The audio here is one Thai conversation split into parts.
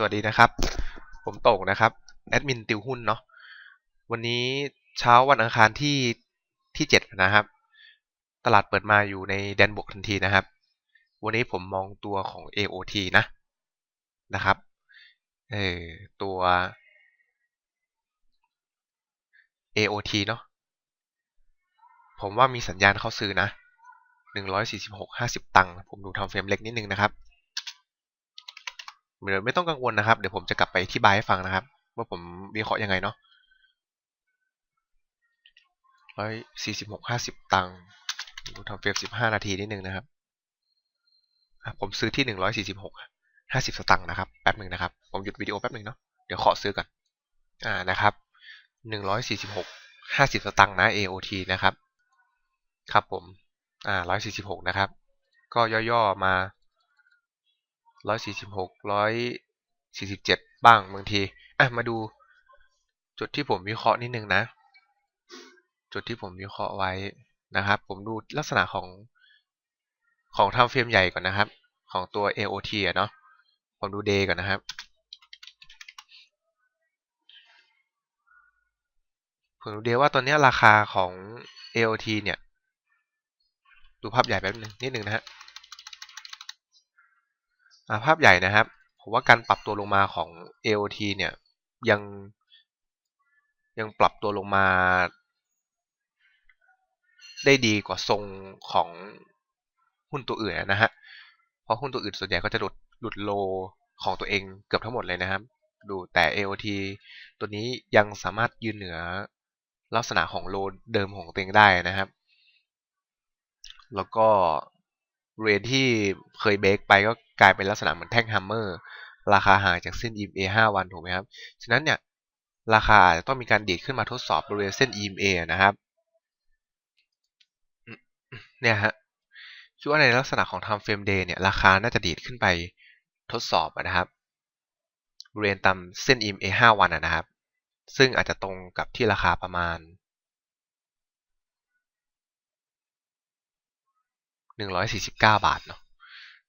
สวัสดีนะครับ ผมโต่งนะครับ แอดมินติวหุ้นเนาะ วันนี้เช้าวันอังคารที่ที่เจ็ดนะครับ ตลาดเปิดมาอยู่ในแดนบวกทันทีนะครับ วันนี้ผมมองตัวของ AOT นะ นะครับ เออตัว AOT เนาะ ผมว่ามีสัญญาณเข้าซื้อนะ 146 50 ตังค์ ผมดูทำเฟรมเล็กนิดนึงนะครับ ไม่ต้องกังวลนะครับ เดี๋ยวผมจะกลับไปอธิบายให้ฟังนะครับ ว่าผมวิเคราะห์ยังไงเนาะร้อยสี่สิบหกห้าสิบตังค์ทำเฟรมสิบห้านาทีนิดนึงนะครับ ผมซื้อที่หนึ่งร้อยสี่สิบหกห้าสิบสตังค์นะครับ แป๊บหนึ่งนะครับ ผมหยุดวิดีโอแป๊บหนึ่งเนาะ เดี๋ยวขอซื้อก่อน อ่า นะครับหนึ่งร้อยสี่สิบหกห้าสิบสตังค์นะ AOT นะครับ ครับผม อ่าร้อยสี่สิบหกนะครับ ก็ย่อๆมา ร้อยสี่สิบหกร้อยสี่สิบเจ็ดบ้างบางทีอะมาดูจุดที่ผมวิเคราะห์นิดนึงนะ จุดที่ผมวิเคราะห์ไว้นะครับ ผมดูลักษณะของของทำเฟรมใหญ่ก่อนนะครับ ของตัว AOT อะเนาะผมดู day ก่อนนะครับผมดู day ว่าตอนนี้ราคาของ AOT เนี่ย ดูภาพใหญ่แป๊บนึงนิดนึงนะฮะ ภาพใหญ่นะครับผมว่าการปรับตัวลงมาของ AOT เนี่ยยังยังปรับตัวลงมา ได้ดีกว่าทรงของหุ้นตัวอื่นนะฮะเพราะหุ้นตัวอื่นส่วนใหญ่ก็จะหลุดหลุดโลของตัวเองเกือบทั้งหมดเลยนะครับ ดูแต่ AOT ตัวนี้ยังสามารถยืนเหนือลักษณะของโลเดิมของตัวเองได้นะครับ แล้วก็ เรนที่เคยเบรกไปก็กลายเป็นลักษณะเหมือนแท่งฮัมเมอร์ราคาห่างจากเส้น EMA 5 วันถูกไหมครับ ฉะนั้นเนี่ยราคาจะต้องมีการดีดขึ้นมาทดสอบบริเวณเส้น EMA นะครับ เนี่ยฮะ คิดว่าในลักษณะของ time frame day เนี่ยราคาน่าจะดีดขึ้นไปทดสอบนะครับ บริเวณตามเส้น EMA 5 วันนะครับ ซึ่งอาจจะตรงกับที่ราคาประมาณ 149 บาทเนาะ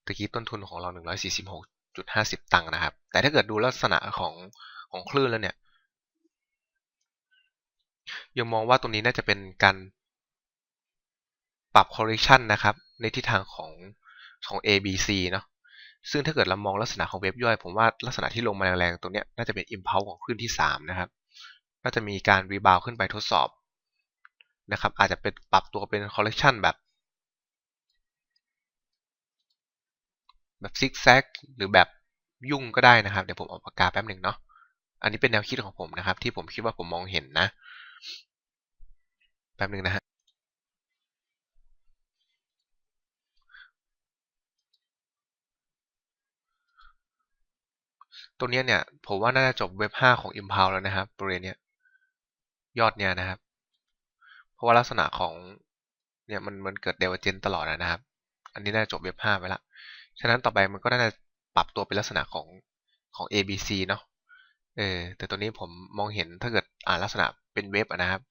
ตะกี้ต้นทุนของเรา 146.50 ตังค์นะครับ แต่ถ้าเกิดดูลักษณะของของคลื่นแล้วเนี่ยยังมองว่าตรงนี้น่าจะเป็นการปรับ correction นะครับ ในทิศทางของของ ABC เนาะซึ่งถ้าเกิดเรามองลักษณะของเว็บย่อย ผมว่าลักษณะที่ลงมาแรงๆตรงนี้น่าจะเป็น impulse ของคลื่นที่ 3 นะครับน่าจะมีการรีบาวขึ้นไปทดสอบนะครับอาจจะเป็นปรับตัวเป็น correction แบบ แบบซิกแซกหรือแบบยุ่งก็ได้นะครับ เดี๋ยวผมเอาปากกาแป๊บหนึ่งเนาะอันนี้เป็นแนวคิดของผมนะครับ ที่ผมคิดว่าผมมองเห็นนะ แป๊บหนึ่งนะฮะตัวนี้เนี่ยผมว่าน่าจะจบเว็บ 5 ของ Impal แล้วนะครับบริเวณนี้ยอดเนี่ยนะครับ เพราะว่าลักษณะของเนี่ยมันมันเกิดเดเวเจนตลอดนะครับ อันนี้น่าจะจบเว็บ 5 ไปละ ฉะนั้นต่อไปมันก็น่าจะปรับตัวเป็นลักษณะของของ ABC เนาะเออแต่ตัวนี้ผมมองเห็นถ้าเกิดอ่านลักษณะเป็นเว็บนะครับ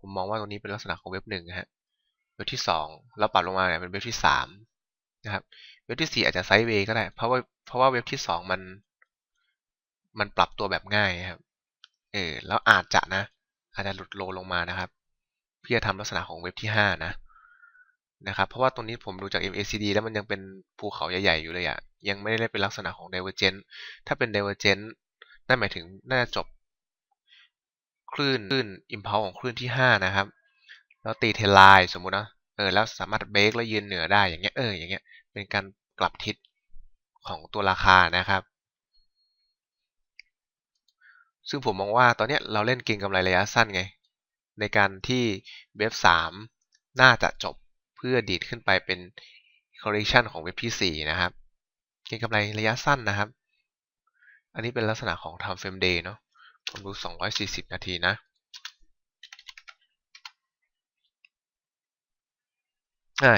ผมมองว่าตรงนี้เป็นลักษณะของเว็บหนึ่งฮะเว็บที่สองแล้วปรับลงมาเนี่ยเป็นเว็บที่สามนะครับเว็บที่สี่อาจจะไซด์เวย์ก็ได้ เพราะว่าเพราะว่าเว็บที่สองมัน มันปรับตัวแบบง่ายครับเออแล้วอาจจะนะ อาจจะหลุดโลลงมานะครับ เพื่อทำลักษณะของเว็บที่ห้านะ นะครับเพราะว่าตรงนี้ผมดูจาก MACD แล้วมันยังเป็นภูเขาใหญ่ๆอยู่เลยอะยังไม่ได้เป็นลักษณะของ Divergent ถ้าเป็น Divergent นั่นหมายถึงน่าจะจบคลื่นคลื่น Impulse ของคลื่นที่ 5 นะครับ แล้วตีเทลายสมมุตินะเออแล้วสามารถเบรกแล้วยืนเหนือได้อย่างเงี้ยเอออย่างเงี้ยเป็นการกลับทิศของตัวราคานะครับ ซึ่งผมมองว่าตอนนี้เราเล่นเก็งกำไรระยะสั้นไง ในการที่เว็บ3น่าจะจบ เพื่อดีดขึ้นไปเป็น correction ของเว็บที่ 4 นะครับ เก็งกำไรระยะสั้นนะครับ อันนี้เป็นลักษณะของ time frame day เนาะผมดู 240 นาทีนะ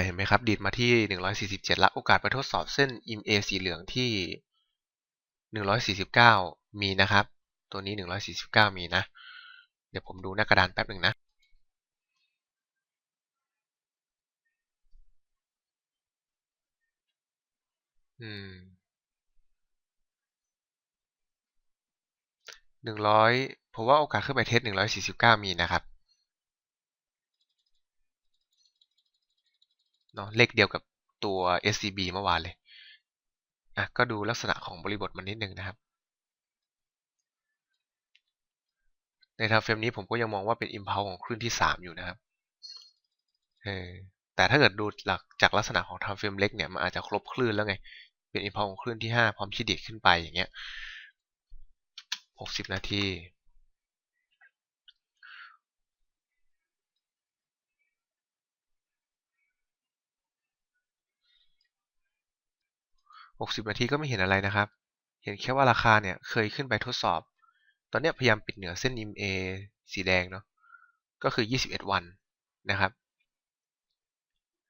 เห็นไหมครับ ดีดมาที่ 147 ละโอกาสไปทดสอบเส้น EMA สีเหลืองที่ 149 มีนะครับ ตัวนี้ 149 มีนะ เดี๋ยวผมดูหน้ากระดานแป๊บหนึ่งนะ อืมหนึ่งร้อยผมว่าโอกาสขึ้นไปเทสหนึ่งร้อยสี่สิบเก้ามีนะครับเนาะเลขเดียวกับตัว SCB เมื่อวานเลยอะก็ดูลักษณะของบริบทมันนิดนึงนะครับ ในทางเฟรมนี้ผมก็ยังมองว่าเป็น impulse ของคลื่นที่ 3 อยู่นะครับเออแต่ถ้าเกิดดูหลักจากลักษณะของทำเฟรมเล็กเนี่ยมันอาจจะครบคลื่นแล้วไง เป็น impulse ของคลื่นที่ 5 พร้อมที่ดีดขึ้นไปอย่างเงี้ย 60 นาทีหกสิบนาทีก็ไม่เห็นอะไรนะครับ เห็นแค่ว่าราคาเนี่ยเคยขึ้นไปทดสอบ ตอนนี้พยายามปิดเหนือเส้น EMA สีแดงเนาะ ก็คือ 21 วันนะครับ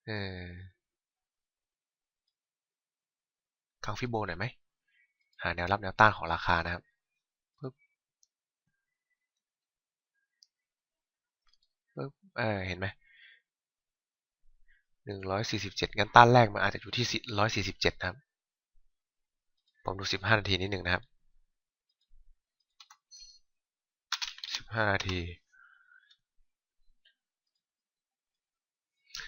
เออ คังฟิโบหน่อยไหมหาแนวรับแนวต้านของราคานะครับปึ๊บปึ๊บเออเห็นไหมหนึ่งร้อยสี่สิบเจ็ดงั้นต้านแรกมันอาจจะอยู่ที่ร้อยสี่สิบเจ็ดนะครับ ผมดูสิบห้านาทีนิดหนึ่งนะครับสิบห้านาที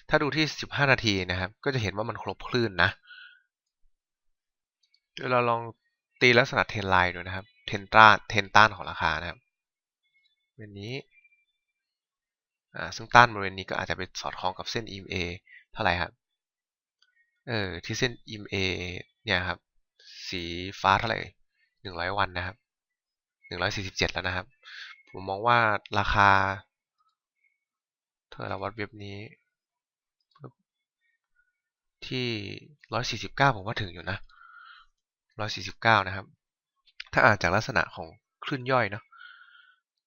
ถ้าดูที่สิบห้านาทีนะครับ ก็จะเห็นว่ามันครบคลื่นนะ เดี๋ยวเราลองตีลักษณะเทนไลน์ดูนะครับ เทนต้านเทนต้านของราคานะครับแบบนี้อ่าซึ่งต้านบริเวณนี้ก็อาจจะไปสอดคล้องกับเส้น EMA เท่าไหร่ครับ เออที่เส้น EMA เนี่ยครับ สีฟ้าเท่าไหร่หนึ่งร้อยวันนะครับหนึ่งร้อยสี่สิบเจ็ดแล้วนะครับ ผมมองว่าราคา เธอเราวัดเว็บนี้ ที่ร้อยสี่สิบเก้าผมว่าถึงอยู่นะ ร้อยสี่สิบเก้านะครับ ถ้าอ่านจากลักษณะของคลื่นย่อยเนาะ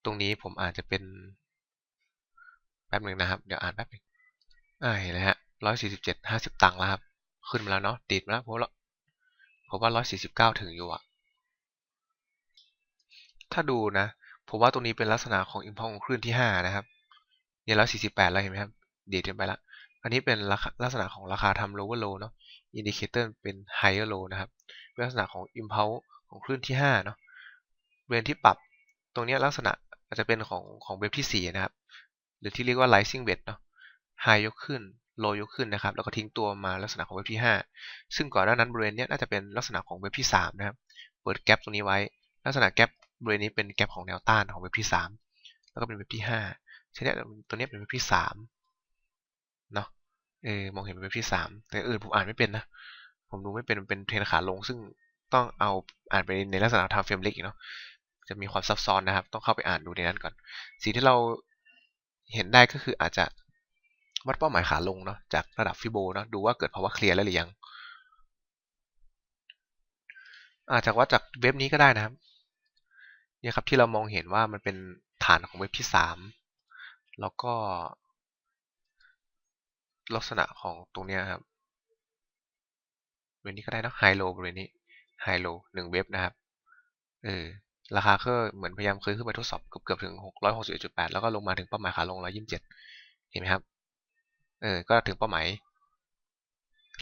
ตรงนี้ผมอาจจะเป็นแป๊บหนึ่งนะครับ เดี๋ยวอ่านแป๊บนึงอ่าเห็นไหมฮะร้อยสี่สิบเจ็ดห้าสิบตังค์แล้วครับ ขึ้นมาแล้วเนาะติดมาแล้วผมว่าผมว่าร้อยสี่สิบเก้าถึงอยู่อะถ้าดูนะ ผมว่าตรงนี้เป็นลักษณะของอิมพองคลื่นที่ห้านะครับเนี่ยร้อยสี่สิบแปดแล้วเห็นไหมครับดีดกันไปละ อันนี้เป็นลักษณะของราคาทำ lower low เนาะ indicator เป็น higher low นะครับ ลักษณะของ impulse ของคลื่นที่5เนาะเวนที่ปรับตรงนี้ลักษณะอาจจะเป็นของของเว็บที่4นะครับ หรือที่เรียกว่า rising bed เนาะ high ยกขึ้น low ยกขึ้นนะครับ แล้วก็ทิ้งตัวมาลักษณะของเว็บที่ 5 ซึ่งก่อนหน้านั้นบริเวณนี้น่าจะเป็นลักษณะของเว็บที่ 3 นะครับ เปิดแกลบตรงนี้ไว้ ลักษณะแกลบบริเวณนี้เป็นแกลบของแนวต้านของเว็บที่ 3 แล้วก็เป็นเว็บที่5ฉะนั้ตัวนี้เป็นเว็บที่3เนาะ เออมองเห็นเป็นเว็บที่3แต่อื่นผมอ่านไม่เป็นนะ ผมดูไม่เป็นเป็นเทรนขาลง ซึ่งต้องเอาอ่านไปในลักษณะทำเฟรมเล็กเนาะจะมีความซับซ้อนนะครับ ต้องเข้าไปอ่านดูในนั้นก่อน สิ่งที่เราเห็นได้ก็คืออาจจะวัดเป้าหมายขาลงเนาะจากระดับฟิโบเนาะดูว่าเกิดภาวะเคลียร์แล้วหรือยัง อาจจะวัดจากเว็บนี้ก็ได้นะครับเนี่ยครับที่เรามองเห็นว่ามันเป็นฐานของเว็บที่สามแล้วก็ลักษณะของตรงนี้ครับ เว็บนี้ก็ได้นะไฮโลบริเวณนี้ไฮโลหนึ่งเว็บนะครับเออราคาก็เหมือนพยายามเคยขึ้นไปทดสอบเกือบเกือบถึงหกร้อยหกสิบเอ็ดจุดแปดแล้วก็ลงมาถึงเป้าหมายขาลงร้อยยี่สิบเจ็ดเห็นไหมครับ เออ ก็ถึงเป้าหมาย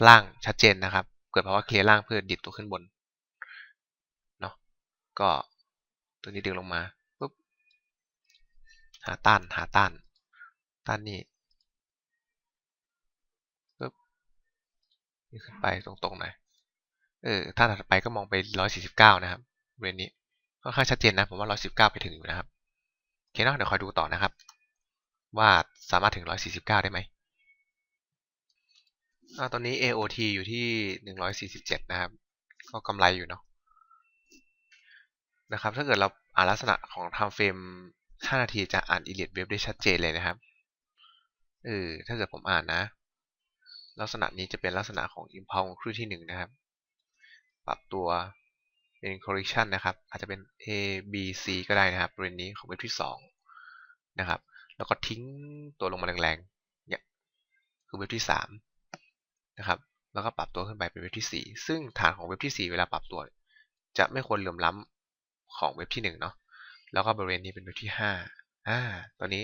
ล่างชัดเจนนะครับ เกิดภาวะเคลียร์ล่างเพื่อดิดตัวขึ้นบน เนาะ ก็ตัวนี้ดึงลงมาปุ๊บ หาต้าน หาต้าน ต้านนี้ ปุ๊บ นี่ขึ้นไปตรงๆหน่อยเออถ้าถัดไปก็มองไปร้อยสี่สิบเก้านะครับบริเวณนี้ค่อนข้างชัดเจนนะผมว่าร้อยสิบเก้าไปถึงอยู่นะครับโอเคเนาะเดี๋ยวคอยดูต่อนะครับ ว่าสามารถถึงร้อยสี่สิบเก้าได้ไหมตอนนี้ AOT อยู่ที่หนึ่งร้อยสี่สิบเจ็ดนะครับ ก็กำไรอยู่เนาะนะครับ ถ้าเกิดเราอ่านลักษณะของทม์เฟรม5นาทีจะอ่าน Elliott Wave ได้ชัดเจนเลยนะครับเออถ้าเกิดผมอ่านนะ ลักษณะนี้จะเป็นลักษณะของ impulse ของคลื่นที่ 1 นะครับ ปรับตัวเป็น correction นะครับ อาจจะเป็น A B C ก็ได้นะครับบริเวณนี้ของเว็บที่ 2 นะครับ แล้วก็ทิ้งตัวลงมาแรงๆ เนี่ย คือเว็บที่ 3 นะครับ แล้วก็ปรับตัวขึ้นไปเป็นเว็บที่ 4 ซึ่งฐานของเว็บที่ 4 เวลาปรับตัว จะไม่ควรเหลื่อมล้ำของเว็บที่ 1 เนาะ แล้วก็บริเวณนี้เป็นเว็บที่5อ่า ตอนนี้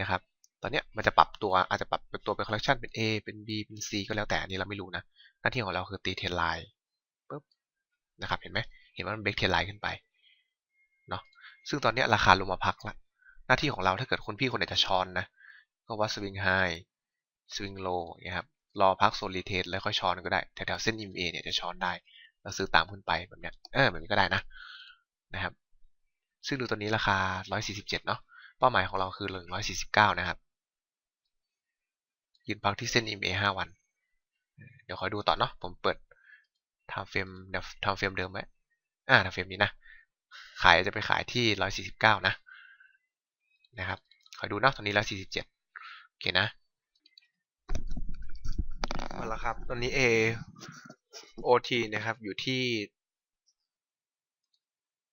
นะครับ ตอนนี้มันจะปรับตัวอาจจะปรับเป็นตัวเป็น correction เป็น A เป็น B เป็น C ก็แล้วแต่อันนี้เราไม่รู้นะ หน้าที่ของเราคือตีเทรนไลน์ปุ๊บนะครับเห็นไหมเห็นว่ามันเบรกเทรนไลน์ขึ้นไปเนาะซึ่งตอนนี้ราคาลงมาพักละหน้าที่ของเราถ้าเกิดคุณพี่คนไหนจะช้อนนะ ก็วัดสวิงไฮสวิงโลนี่ยครับรอพักโซลิเทสแล้วค่อยช้อนก็ได้แถวๆเส้น EMA เนี่ยจะช้อนได้แล้วซื้อตามขึ้นไปแบบเนี้ยเออแบบนี้ก็ได้นะนะครับ ซึ่งดูตัวนี้ราคา 147 เนาะเป้าหมายของเราคือ 149 นะครับ ยืนพักที่เส้น EMA 5 วัน เดี๋ยวคอยดูต่อเนาะ ผมเปิดทำเฟรมเดี๋ยวทำเฟรมเดิมไว้ อ่าทำเฟรมนี้นะ ขายจะไปขายที่ 149 นะ นะครับ คอยดูเนาะ ตอนนี้ 147 โอเคนะเอาละครับ ตอนนี้ A OT นะครับ อยู่ที่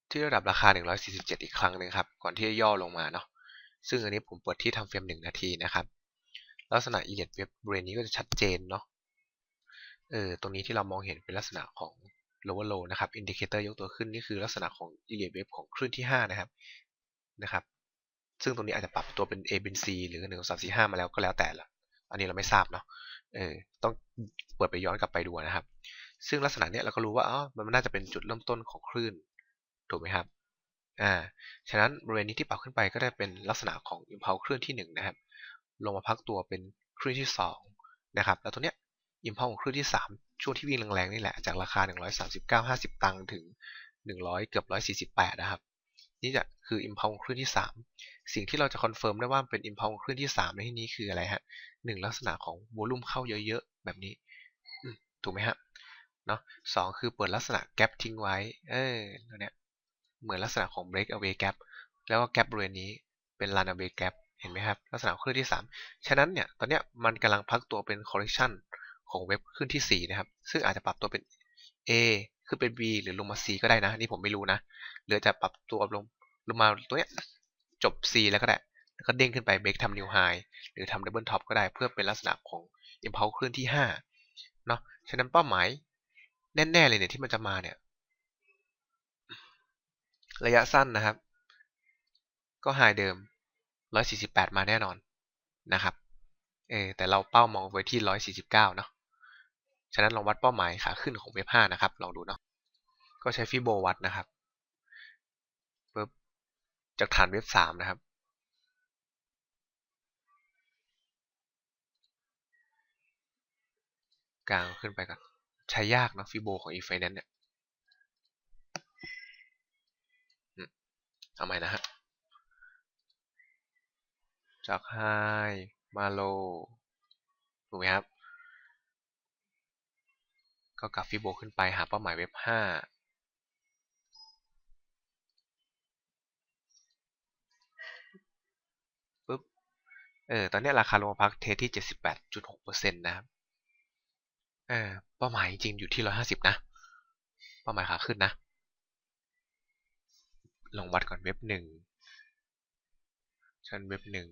ที่ระดับราคา 147 อีกครั้งหนึ่งครับ ก่อนที่จะย่อลงมาเนาะ ซึ่งอันนี้ผมเปิดที่ทำเฟรม 1 นาทีนะครับ ลักษณะ e l i t Web บริเวณนี้ก็จะชัดเจนเนาะเออตรงนี้ที่เรามองเห็นเป็นลักษณะของ lower low นะครับอินดิเคเตอร์ยกตัวขึ้นนี่คือลักษณะของ e l i t Web ของคลื่นที่ 5 นะครับนะครับ ซึ่งตรงนี้อาจจะปรับตัวเป็น A เป็น C หรือ 1 2 3 4 5 มาแล้วก็แล้วแต่ละอันนี้เราไม่ทราบเนาะเออต้องเปิดไปย้อนกลับไปดูนะครับ ซึ่งลักษณะเนี้ยเราก็รู้ว่าอ๋อมันน่าจะเป็นจุดเริ่มต้นของคลื่นถูกไหมครับอ่าฉะนั้นบริเวณนี้ที่ปรับขึ้นไปก็ได้เป็นลักษณะของ impulse คลื่นที่1นะครับ ลงมาพักตัวเป็นคลื่นที่2นะครับแล้วตัวเนี้ย impulse ของคลื่นที่ 3 ช่วงที่วิ่งแรงๆนี่แหละจากราคา 139.50 ตังค์ถึง 100 เกือบ 148 นะครับ นี่จะคือ impulse ของคลื่นที่ 3 สิ่งที่เราจะคอนเฟิร์มได้ว่าเป็น impulse ของคลื่นที่ 3 ในที่นี้คืออะไรฮะหนึ่งลักษณะของวอลุ่มเข้าเยอะๆ แบบนี้ถูกไหมฮะเนาะสองคือเปิดลักษณะแกลบทิ้งไว้ เออตัวเนี้ยเหมือนลักษณะของ break away gap แล้วก็แกลบบริเวณนี้เป็น run away gap ห็นไหมครับลักษณะคลื่นที่ 3 ฉะนั้นเนี่ยตอนเนี้ยมันกำลังพักตัวเป็น correction ของเว็บคลื่นที่ 4 นะครับ ซึ่งอาจจะปรับตัวเป็น A คือเป็น B หรือลงมา C ก็ได้นะนี่ผมไม่รู้นะหรือจะปรับตัวลงลงมาตัวเนี้ยจบ C แล้วก็ได้แล้วก็เด้งขึ้นไป break ทำ new high หรือทำ double top ก็ได้เพื่อเป็นลักษณะของ impulse คลื่นที่5เนาะฉะนั้นเป้าหมายแน่ๆเลยเนี่ยที่มันจะมาเนี่ย ระยะสั้นนะครับ ก็ไฮเดิม 148 มาแน่นอนนะครับเออแต่เราเป้ามองไว้ที่ 149 เนาะฉะนั้นลองวัดเป้าหมายขาขึ้นของเว็บ5นะครับลองดูเนาะก็ใช้ฟิโบวัดนะครับปึ๊บจากฐานเว็บ3นะครับกลางขึ้นไปก่อนใช้ยากนะฟิโบของ e f i n a n c e เนี่ยเอาใหม่นะฮะ จากไฮมาโลถูกไหมครับ ก็กลับฟิโบขึ้นไปหาเป้าหมายเว็บ 5 ปึ๊บ เออ ตอนนี้ราคาลงมาพักเทสที่ 78.6%นะครับเออเป้าหมายจริงอยู่ที่ 150 นะ เป้าหมายขาขึ้นนะลองวัดก่อนเว็บหนึ่งชั้นเว็บหนึ่ง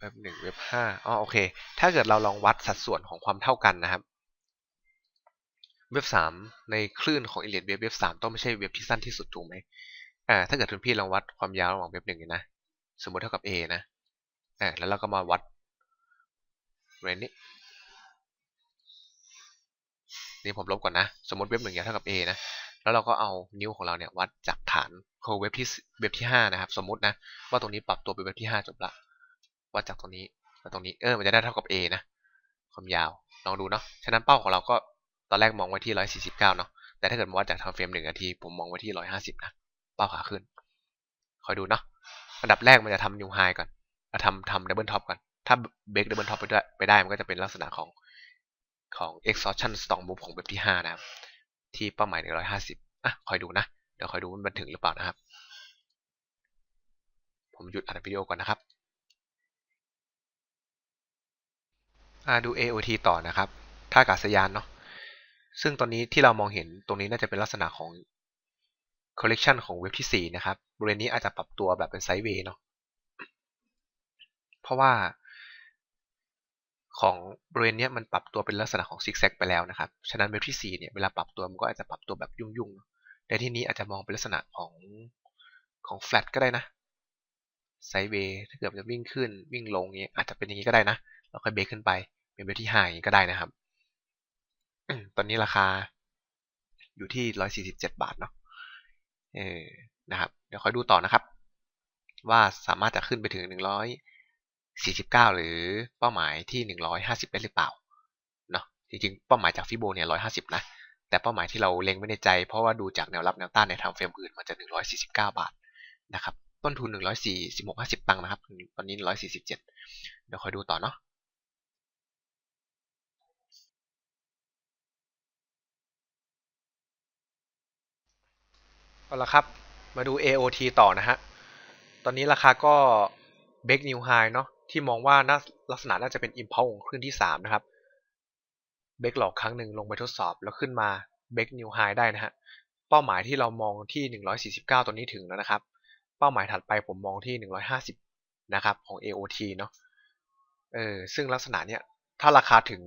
เว็บหนึ่งเว็บห้าอ๋อโอเค ถ้าเกิดเราลองวัดสัดส่วนของความเท่ากันนะครับ เว็บสามในคลื่นของอิเลียดเว็บเว็บสามต้องไม่ใช่เว็บที่สั้นที่สุดถูกไหมอ่า ถ้าเกิดคุณพี่ลองวัดความยาวระหว่างเว็บหนึ่งนะ สมมติเท่ากับ A นะอ่าแล้วเราก็มาวัดเรนนี้นี่ผมลบก่อนนะ สมมติเว็บหนึ่งยาวเท่ากับ A นะ แล้วเราก็เอานิ้วของเราเนี่ยวัดจากฐานของเว็บที่เว็บที่ห้านะครับ สมมตินะว่าตรงนี้ปรับตัวเป็นเว็บที่ห้าจบละ วัดจากตรงนี้มาตรงนี้เออมันจะได้เท่ากับ A นะความยาวลองดูเนาะฉะนั้นเป้าของเราก็ตอนแรกมองไว้ที่ 149 เนาะแต่ถ้าเกิดวัดจากทางเฟรมหนึ่งนาทีผมมองไว้ที่ 150 นะเป้าขาขึ้น คอยดูเนาะอันดับแรกมันจะทำนิวไฮก่อนทำทำดับเบิลท็อปก่อนถ้าเบรกดับเบิลท็อปไปได้ไปได้มันก็จะเป็นลักษณะของของ exhaustion stock move ของเว็บที่ 5 นะครับ ที่เป้าหมาย 150 อะ คอยดูนะ เดี๋ยวคอยดูมันบันถึงหรือเปล่านะครับ ผมหยุดอัดวิดีโอก่อนนะครับ ดู AOT ต่อนะครับท่าอากาศยานเนาะซึ่งตอนนี้ที่เรามองเห็นตรงนี้น่าจะเป็นลักษณะของ collection ของเว็บที่ 4 นะครับบริเวณนี้อาจจะปรับตัวแบบเป็นไซด์เวย์เนาะเพราะว่า ของบริเวณนี้มันปรับตัวเป็นลักษณะของซิกแซกไปแล้วนะครับฉะนั้นเว็บที่4เนี่ยเวลาปรับตัวมันก็อาจจะปรับตัวแบบยุ่งๆในที่นี้อาจจะมองเป็นลักษณะของของแฟลตก็ได้นะไซด์เวย์ถ้าเกิดจะวิ่งขึ้นวิ่งลงเงี้ยอาจจะเป็นอย่างนี้ก็ได้นะแล้วค่อยเบรกขึ้นไป เป็นเว็บที่ห้าอย่างนี้ก็ได้นะครับ ตอนนี้ราคาอยู่ที่ 147 บาทเนาะเออนะครับ เดี๋ยวคอยดูต่อนะครับ ว่าสามารถจะขึ้นไปถึง 149 หรือเป้าหมายที่ 150ได้หรือเปล่าเนาะจริงๆ เป้าหมายจากฟิโบเนี่ย 150 นะ แต่เป้าหมายที่เราเล็งไว้ในใจ เพราะว่าดูจากแนวรับแนวต้านในทางเฟรมอื่นมันจะ 149 บาทนะครับ ต้นทุน 146.50 ตังค์นะครับ ตอนนี้ 147 เดี๋ยวคอยดูต่อเนาะ เอาละครับ มาดู AOT ต่อนะฮะ ตอนนี้ราคาก็เบรกนิวไฮเนาะที่มองว่าน่าลักษณะน่าจะเป็นอิมพัลของคลื่นที่ 3 นะครับเบรกหลอกครั้งหนึ่งลงไปทดสอบแล้วขึ้นมาเบรกนิวไฮได้นะฮะ เป้าหมายที่เรามองที่ 149 ตัวนี้ถึงแล้วนะครับ เป้าหมายถัดไปผมมองที่ 150 นะครับ ของ AOT เนาะเออซึ่งลักษณะเนี้ยถ้าราคาถึง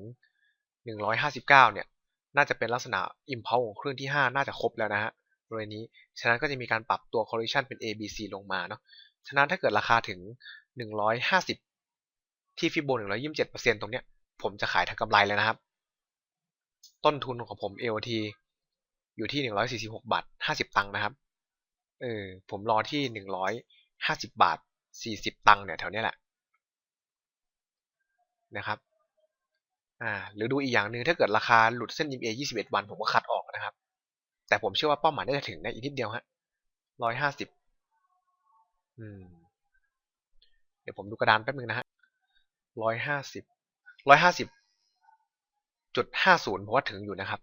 159 เนี่ย น่าจะเป็นลักษณะอิมพัลของคลื่นที่ 5 น่าจะครบแล้วนะฮะ บริเวณนี้ ฉะนั้นก็จะมีการปรับตัว correction เป็น A B C ลงมาเนาะ ฉะนั้นถ้าเกิดราคาถึง 150 ที่ฟิโบ127%ตรงเนี้ย ผมจะขายทางกำไรเลยนะครับ ต้นทุนของผม AOT อยู่ที่ 146 บาท 50 ตังค์นะครับ เออ ผมรอที่ 150 บาท 40 ตังค์เนี่ยแถวนี้แหละ นะครับ อ่า หรือดูอีกอย่างหนึ่งถ้าเกิดราคาหลุดเส้น EMA 21 วัน ผมก็คัดออก แต่ผมเชื่อว่าเป้าหมายน่าจะถึงได้อีกนิดเดียวฮะร้อยห้าสิบอืม เดี๋ยวผมดูกระดานแป๊บนึงนะฮะร้อยห้าสิบร้อยห้าสิบจุดห้าศูนย์ผมว่าถึงอยู่นะครับ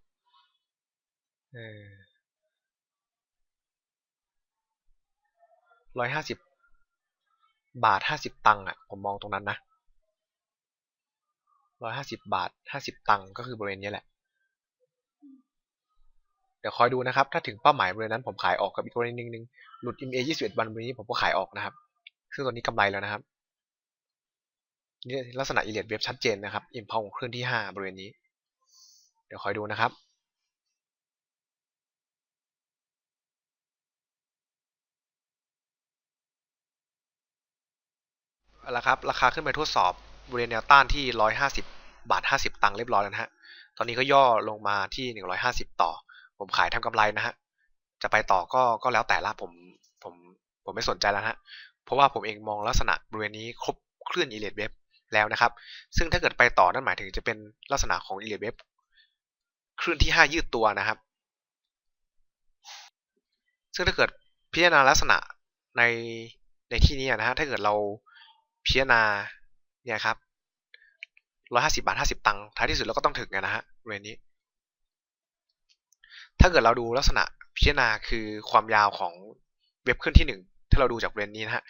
ร้อยห้าสิบบาทห้าสิบตังค์อะ ผมมองตรงนั้นนะร้อยห้าสิบบาทห้าสิบตังค์ก็คือบริเวณนี้แหละ เดี๋ยวคอยดูนะครับ ถ้าถึงเป้าหมายบริเวณนั้นผมขายออกกับอีกกรณีนึงหลุด MA 21 วันบริเวณนี้ผมก็ขายออกนะครับ ซึ่งตัวนี้กำไรแล้วนะครับนี่ลักษณะอิเลียดเว็บชัดเจนนะครับอิมพาวของเครื่องที่ 5 บริเวณนี้ เดี๋ยวคอยดูนะครับเอาละครับราคาขึ้นไปทดสอบบริเวณแนวต้านที่ 150 บาท 50 ตังค์เรียบร้อยแล้วนะฮะ ตอนนี้ก็ย่อลงมาที่ 150 ต่อ ผมขายทำกำไรนะฮะจะไปต่อก็ก็แล้วแต่ละผมผมผมไม่สนใจแล้วฮะเพราะว่าผมเองมองลักษณะบริเวณนี้ครบเคลื่อนอีเลดเว็บแล้วนะครับ ซึ่งถ้าเกิดไปต่อนั่นหมายถึงจะเป็นลักษณะของอีเลดเว็บคลื่นที่ 5 ยืดตัวนะครับ ซึ่งถ้าเกิดพิจารณาลักษณะในในที่นี้นะฮะถ้าเกิดเราพิจารณาเนี่ยครับร้อยห้าสิบาทห้าสิบตังค์ท้ายที่สุดเราก็ต้องถึงนนะฮะบริเวณนี้ ถ้าเกิดเราดูลักษณะพิจารณาคือความยาวของเว็บขึ้นที่ 1 ถ้าเราดูจากเรนนี้นะฮะ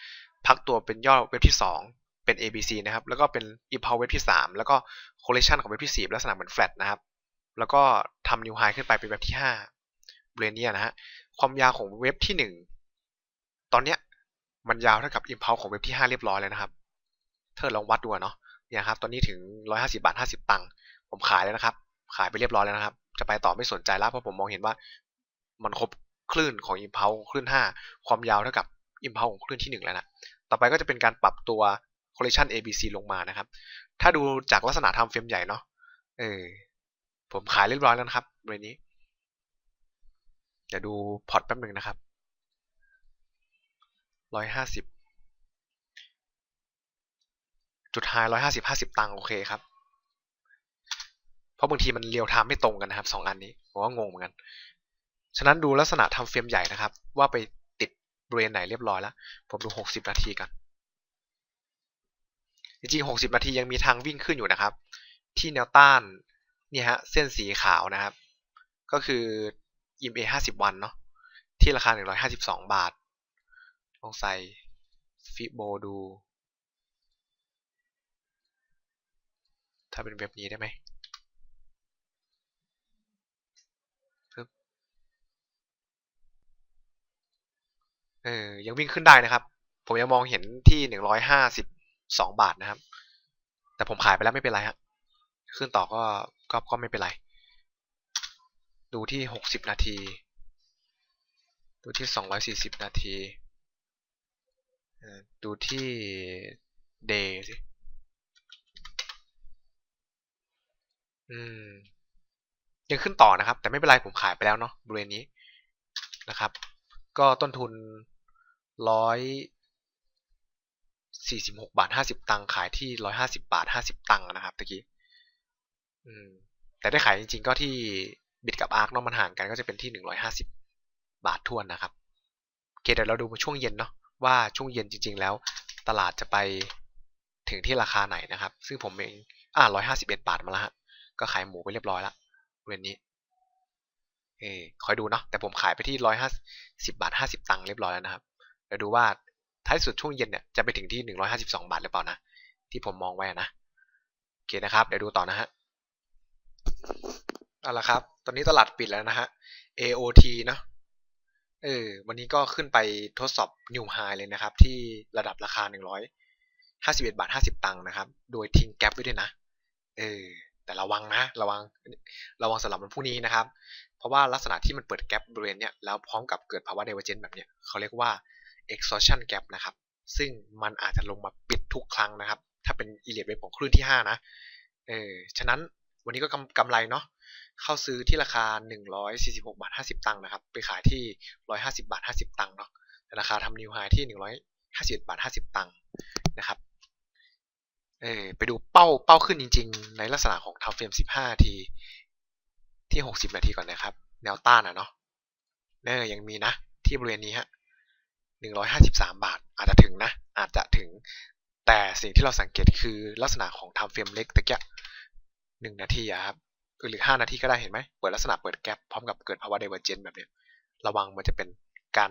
พักตัวเป็นย่อเว็บที่ 2 เป็น ABC นะครับ แล้วก็เป็น i m p u l s เว็บที่ 3 แล้วก็ correlation ของเว็บที่ 4 ลักษณะเหมือน flat นะครับ แล้วก็ทำ new high ขึ้นไปเป็นเว็บที่5บริเนี้นะฮะความยาวของเว็บที่ 1 ตอนเนี้ยมันยาวเท่ากับ i m p u l s ของเว็บที่ 5 เรียบร้อยแล้วนะครับเธอลองวัดดูเนาะเนี่ยครับตอนนี้ถึง 150 บาท 50 ตังค์ผมขายแล้วนะครับ ขายไปเรียบร้อยแล้วนะครับ จะไปต่อไม่สนใจแล้วเพราะผมมองเห็นว่า มันครบคลื่นของอิมเพลคลื่น 5 ความยาวเท่ากับอิมเพลของคลื่นที่ 1 แล้วนะต่อไปก็จะเป็นการปรับตัว correlation ABC ลงมานะครับ ถ้าดูจากลักษณะทำเฟรมใหญ่เนาะเออผมขายเรียบร้อยแล้วนะครับบริเวณนี้เดี๋ยวดูพอร์ตแป๊บหนึ่งนะครับร้อยห้าสิบจุดไฮร้อยห้าสิบห้าสิบตังค์โอเคครับ เพราะบางทีมันเรียวไทม์ไม่ตรงกันนะครับสองอันนี้ผมว่างงเหมือนกัน ฉะนั้นดูลักษณะทำเฟรมใหญ่นะครับ ว่าไปติดบริเวณไหนเรียบร้อยแล้ว ผมดูหกสิบนาทีกันจริงๆหกสิบนาทียังมีทางวิ่งขึ้นอยู่นะครับ ที่แนวต้านนี่ฮะเส้นสีขาวนะครับ ก็คือ EMA ห้าสิบวันเนาะที่ราคาหนึ่งร้อยห้าสิบสองบาท ลองใส่ฟิโบดู ถ้าเป็นแบบนี้ได้ไหม เออยังวิ่งขึ้นได้นะครับ ผมยังมองเห็นที่หนึ่งร้อยห้าสิบสองบาทนะครับ แต่ผมขายไปแล้วไม่เป็นไรฮะขึ้นต่อก็ก็ก็ไม่เป็นไร ดูที่หกสิบนาที ดูที่สองร้อยสี่สิบนาทีดูที่เดย์สิอืมยังขึ้นต่อนะครับ แต่ไม่เป็นไรผมขายไปแล้วเนาะบริเวณนี้นะครับ ก็ต้นทุน ร้อยสี่สิบหกบาทห้าสิบตังค์ขายที่ร้อยห้าสิบาทห้าสิบตังค์นะครับตะกี้อืมแต่ได้ขายจริงๆก็ที่บิตกับอาร์คเนาะมันห่างกันก็จะเป็นที่หนึ่งร้อยห้าสิบบาททวนนะครับโอเคเดี๋ยวเราดูช่วงเย็นเนาะว่าช่วงเย็นจริง ๆ แล้ว ตลาดจะไปถึงที่ราคาไหนนะครับ ซึ่งผมเองอ่าร้อยห้าสิบเอ็ดบาทมาแล้วฮะก็ขายหมูไปเรียบร้อยแล้วเวนนี้เออคอยดูเนาะแต่ผมขายไปที่ร้อยห้าสิบาทห้าสิบตังค์เรียบร้อยแล้วนะครับ เดี๋ยวดูว่าท้ายสุดช่วงเย็นเนี่ยจะไปถึงที่หนึ่งร้อยห้าสิบาทหรือเปล่านะ ที่ผมมองไว้นะโอเคนะครับ เดี๋ยวดูต่อนะฮะเอาละครับ ตอนนี้ตลาดปิดแล้วนะฮะ AOT เนาะเออวันนี้ก็ขึ้นไปทดสอบ New High เลยนะครับ ที่ระดับราคา 151 บาท 50 ตังค์นะครับ โดยทิ้งแกลบไว้ด้วยนะ เออแต่ระวังนะระวังระวังสำหรับวันพรุ่งนี้นะครับ เพราะว่าลักษณะที่มันเปิดแกลบบริเวณเนี้ยแล้วพร้อมกับเกิดภาวะเดเวอร์เจนแบบเนี้ยเขาเรียกว่า exhaustion gap นะครับ ซึ่งมันอาจจะลงมาปิดทุกครั้งนะครับ ถ้าเป็นอีเลียดเวฟของคลื่นที่ 5 นะ เออ ฉะนั้นวันนี้ก็กำไรเนาะ เข้าซื้อที่ราคา 146 บาท 50 ตังค์นะครับ ไปขายที่ 150 บาท 50 ตังค์เนาะราคาทำนิวไฮที่ 151 บาท 50 ตังค์นะครับเออไปดูเป้าเป้าขึ้นจริง ๆ ในลักษณะของทำเฟรม 15 ทีที่ 60 นาทีก่อนนะครับ แนวต้านอะเนาะเนอยังมีนะ ที่บริเวณนี้ฮะ 153 บาท อาจจะถึงนะ อาจจะถึง แต่สิ่งที่เราสังเกตคือลักษณะของทำเฟรมเล็กตะเกียหนึ่งนาทีครับหรือ 5 นาทีก็ได้เห็นไหมเปิดลักษณะเปิดแกลบพร้อมกับเกิดภาวะเดเวอร์เจนแบบนี้ระวังมันจะเป็นการ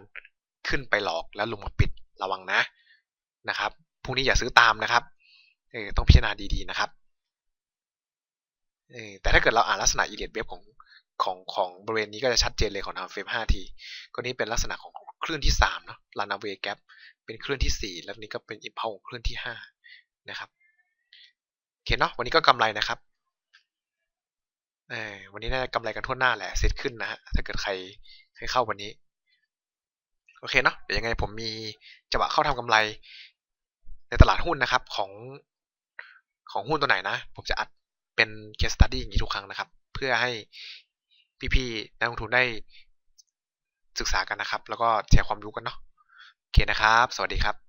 ขึ้นไปหลอกแล้วลงมาปิดระวังนะนะครับพรุ่งนี้อย่าซื้อตามนะครับเออต้องพิจารณาดีๆนะครับเออแต่ถ้าเกิดเราอ่านลักษณะอีเลียดเวฟของของของบริเวณนี้ก็จะชัดเจนเลยของทางเฟรม5ทีก็นี้เป็นลักษณะของ คลื่นที่3เนาะลานาเวแกปเป็นคลื่นที่ 4 แล้วนี้ก็เป็นอิมพัลของคลื่นที่ 5 นะครับโอเคเนาะวันนี้ก็กำไรนะครับวันนี้น่าจะกำไรกันทั่วหน้าแหละเซตขึ้นนะฮะถ้าเกิดใครใครเข้าวันนี้ โอเคเนาะเดี๋ยวยังไงผมมีจังหวะเข้าทำกำไร ในตลาดหุ้นนะครับของของหุ้นตัวไหนนะ ผมจะอัดเป็น case study อย่างนี้ทุกครั้งนะครับ เพื่อให้พี่ๆนักลงทุนได้ ศึกษากันนะครับ แล้วก็แชร์ความรู้กันเนาะโอเคนะครับ สวัสดีครับ